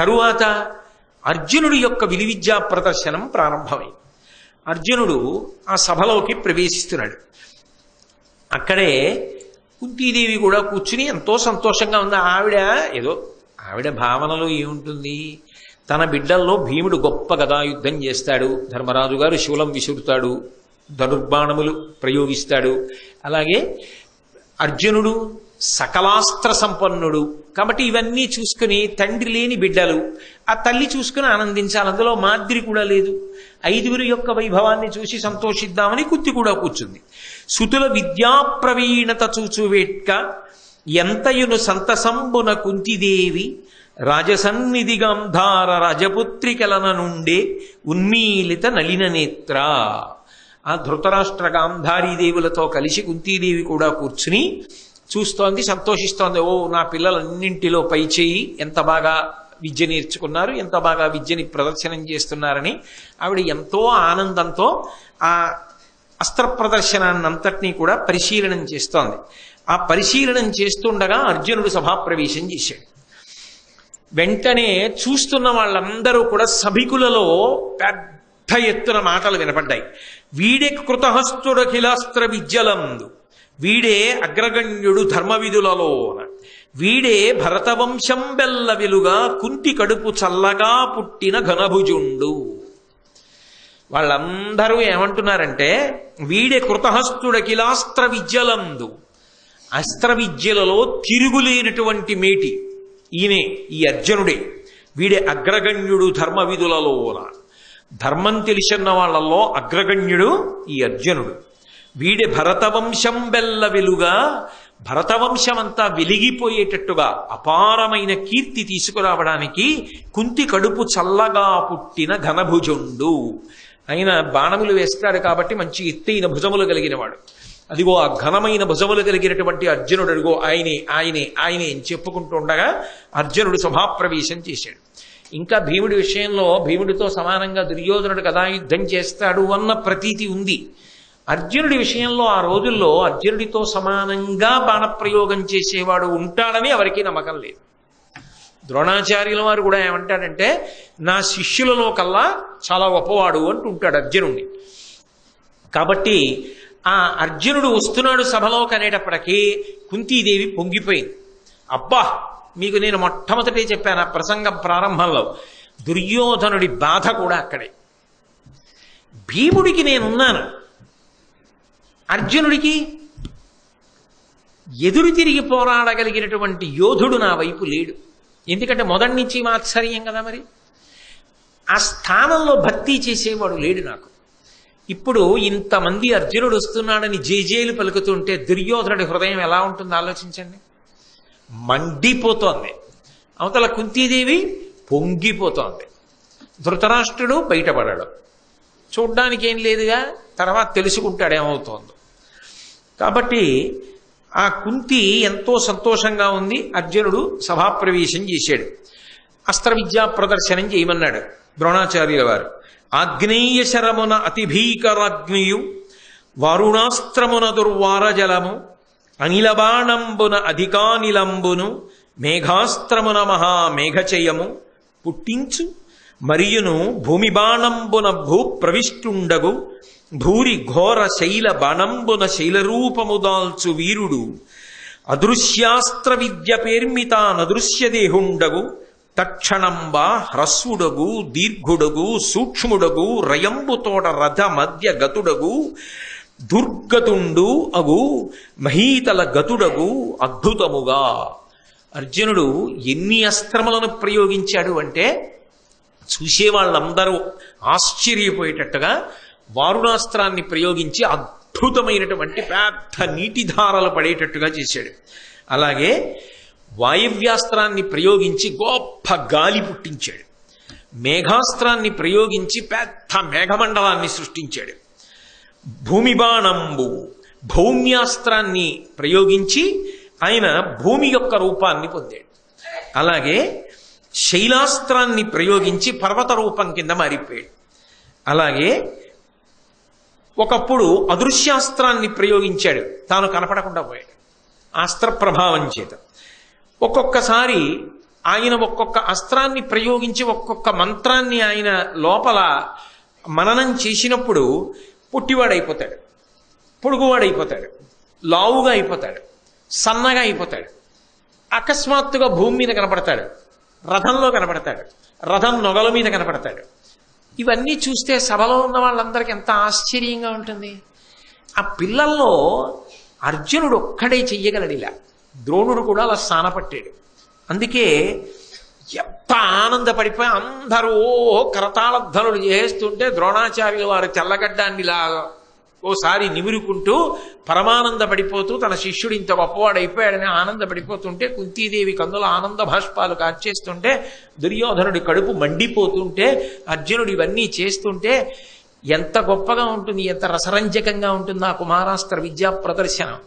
తరువాత అర్జునుడి యొక్క విలువిద్యా ప్రదర్శనం ప్రారంభమైంది. అర్జునుడు ఆ సభలోకి ప్రవేశిస్తున్నాడు. అక్కడే కుంతీదేవి కూడా కూర్చుని ఎంతో సంతోషంగా ఉంది. ఆవిడ ఏదో ఆవిడ భావనలో ఏముంటుంది? తన బిడ్డల్లో భీముడు గొప్ప గదాయుద్ధం చేస్తాడు. ధర్మరాజు గారు శూలం విసురుతాడు. ధనుర్బాణములు ప్రయోగిస్తాడు. అలాగే అర్జునుడు సకలాస్త్ర సంపన్నుడు కాబట్టి ఇవన్నీ చూసుకుని తండ్రి లేని బిడ్డలు ఆ తల్లి చూసుకుని ఆనందించాలి. అందులో మాదిరి కూడా లేదు. ఐదుగురు యొక్క వైభవాన్ని చూసి సంతోషిద్దామని కుత్తి కూడా కూర్చుంది. సుతుల విద్యాప్రవీణత చూచువేట్క ఎంతయును సంతసంబున కుంతిదేవి రాజసన్నిధి గంధార రజపుత్రికలన నుండే ఉన్మీలిత నలిన నేత్ర ఆ ధృతరాష్ట్ర గాంధారీదేవులతో కలిసి కుంతీదేవి కూడా కూర్చుని చూస్తోంది సంతోషిస్తోంది. ఓ నా పిల్లలన్నింటిలో పై చేయి ఎంత బాగా విద్య నేర్చుకున్నారు ఎంత బాగా విద్యని ప్రదర్శనం చేస్తున్నారని ఆవిడ ఎంతో ఆనందంతో ఆ అస్త్ర ప్రదర్శనాన్నంతటినీ కూడా పరిశీలనం చేస్తోంది. ఆ పరిశీలనం చేస్తుండగా అర్జునుడు సభాప్రవేశం చేశాడు. వెంటనే చూస్తున్న వాళ్ళందరూ కూడా సభికులలో పెద్ద ఎత్తున మాటలు వినపడ్డాయి. వీడే కృతహస్తుడఖిలాస్త్ర విద్యలందు. వీడే అగ్రగణ్యుడు ధర్మవిధులలో వీడే భరతవంశం బెల్లవిలుగా కుంతి కడుపు చల్లగా పుట్టిన ఘనభుజుండు. వాళ్ళందరూ ఏమంటున్నారంటే వీడే కృతహస్తుడకిలాస్త్ర విద్యలందు. అస్త్ర విద్యలలో తిరుగులేనటువంటి మేటి. ఈయనే ఈ అర్జునుడే. వీడే అగ్రగణ్యుడు ధర్మవిధులలో ధర్మం తెలిసిన వాళ్ళల్లో అగ్రగణ్యుడు ఈ అర్జునుడు. వీడే భరతవంశం బెల్ల వెలుగా భరతవంశమంతా వెలిగిపోయేటట్టుగా అపారమైన కీర్తి తీసుకురావడానికి కుంతి కడుపు చల్లగా పుట్టిన ఘనభుజుండు. ఆయన బాణములు వేస్తాడు కాబట్టి మంచి ఎత్తైన భుజములు కలిగినవాడు. అదిగో ఆ ఘనమైన భుజములు కలిగినటువంటి అర్జునుడు అడిగో ఆయనే ఆయనే ఆయనే అని చెప్పుకుంటూ ఉండగా అర్జునుడు సభాప్రవేశం చేశాడు. ఇంకా భీముడి విషయంలో భీముడితో సమానంగా దుర్యోధనుడు కదా యుద్ధం చేస్తాడు అన్న ప్రతీతి ఉంది. అర్జునుడి విషయంలో ఆ రోజుల్లో అర్జునుడితో సమానంగా బాణప్రయోగం చేసేవాడు ఉంటాడని ఎవరికీ నమ్మకం లేదు. ద్రోణాచార్యుల వారు కూడా ఏమంటాడంటే నా శిష్యులలో కల్లా చాలా గొప్పవాడు అంటూ ఉంటాడు అర్జునుడిని కాబట్టి ఆ అర్జునుడు వస్తున్నాడు సభలోకి అనేటప్పటికీ కుంతీదేవి పొంగిపోయింది. అబ్బా మీకు నేను మొట్టమొదటే చెప్పాను ఆ ప్రసంగం ప్రారంభంలో. దుర్యోధనుడి బాధ కూడా అక్కడే. భీముడికి నేనున్నాను. అర్జునుడికి ఎదురు తిరిగి పోరాడగలిగినటువంటి యోధుడు నా వైపు లేడు. ఎందుకంటే మొదటి నుంచి మాత్సర్యం కదా మరి. ఆ స్థానంలో భర్తీ చేసేవాడు లేడు నాకు. ఇప్పుడు ఇంతమంది అర్జునుడు వస్తున్నాడని జేజేలు పలుకుతుంటే దుర్యోధనుడి హృదయం ఎలా ఉంటుందో ఆలోచించండి. మండిపోతోంది. అవతల కుంతీదేవి పొంగిపోతోంది. ధృతరాష్ట్రుడు బయటపడాడు. చూడ్డానికి ఏం లేదుగా తర్వాత తెలుసుకుంటాడు ఏమవుతోందో కాబట్టి ఆ కుంతి ఎంతో సంతోషంగా ఉంది. అర్జునుడు సభాప్రవేశం చేశాడు. అస్త్ర విద్యా ప్రదర్శనం చేయమన్నాడు ద్రోణాచార్యుల వారు. ఆగ్నేయ శరమున అతి భీకరాగ్నియు వరుణాస్త్రమున దుర్వార జలము అనిలబాణంబున అధికానిలంబును మేఘాస్త్రమున మహా మేఘచయము పుట్టించు మరియును భూమి బాణంబున భూ ప్రవిష్టుండగు భూరి ఘోర శైల బాణంబున శైలరూపముదాల్చు వీరుడు. అదృశ్యాస్త్ర విద్య పేర్మిత దేహుండగు తక్షణంబ హ్రస్వుడగు దీర్ఘుడగు సూక్ష్ముడగు రయంబుతోడ రథ మధ్య గతుడగు దుర్గతుండు అగు మహీతల గతుడగు అద్భుతముగా. అర్జునుడు ఎన్ని అస్త్రములను ప్రయోగించాడు అంటే చూసే వాళ్ళందరూ ఆశ్చర్యపోయేటట్టుగా వారుణాస్త్రాన్ని ప్రయోగించి అద్భుతమైనటువంటి పెద్ద నీటిధారలు పడేటట్టుగా చేశాడు. అలాగే వాయవ్యాస్త్రాన్ని ప్రయోగించి గొప్ప గాలి పుట్టించాడు. మేఘాస్త్రాన్ని ప్రయోగించి పెద్ద మేఘమండలాన్ని సృష్టించాడు. భూమి బాణంబు భౌమ్యాస్త్రాన్ని ప్రయోగించి ఆయన భూమి యొక్క రూపాన్ని పొందాడు. అలాగే శైలాస్త్రాన్ని ప్రయోగించి పర్వత రూపం కింద మారిపోయాడు. అలాగే ఒకప్పుడు అదృశ్యాస్త్రాన్ని ప్రయోగించాడు. తాను కనపడకుండా పోయాడు. అస్త్ర ప్రభావం చేత. ఒక్కొక్కసారి ఆయన ఒక్కొక్క అస్త్రాన్ని ప్రయోగించి ఒక్కొక్క మంత్రాన్ని ఆయన లోపల మననం చేసినప్పుడు పుట్టివాడైపోతాడు. పొడుగువాడైపోతాడు. లావుగా అయిపోతాడు. సన్నగా అయిపోతాడు. అకస్మాత్తుగా భూమి మీద కనపడతాడు. రథంలో కనపడతాడు. రథం నొగల మీద కనపడతాడు. ఇవన్నీ చూస్తే సభలో ఉన్న వాళ్ళందరికీ ఎంత ఆశ్చర్యంగా ఉంటుంది. ఆ పిల్లల్లో అర్జునుడు ఒక్కడే చెయ్యగలడు ఇలా ద్రోణుడు కూడా అలా స్థానపట్టాడు అందుకే ఎంత ఆనందపడిపోయి అందరూ ఓ కరతాళధ్వనులు చేస్తుంటే ద్రోణాచార్యులు వారు తెల్లగడ్డాన్ని ఇలా ఓసారి నిమురుకుంటూ పరమానంద పడిపోతూ తన శిష్యుడు ఇంత గొప్పవాడైపోయాడని ఆనందపడిపోతుంటే కుంతీదేవి కందుల ఆనంద భాష్పాలు కార్చేస్తుంటే దుర్యోధనుడి కడుపు మండిపోతుంటే అర్జునుడు ఇవన్నీ చేస్తుంటే ఎంత గొప్పగా ఉంటుంది ఎంత రసరంజకంగా ఉంటుంది ఆ కుమారాస్త్ర విద్యా ప్రదర్శనం.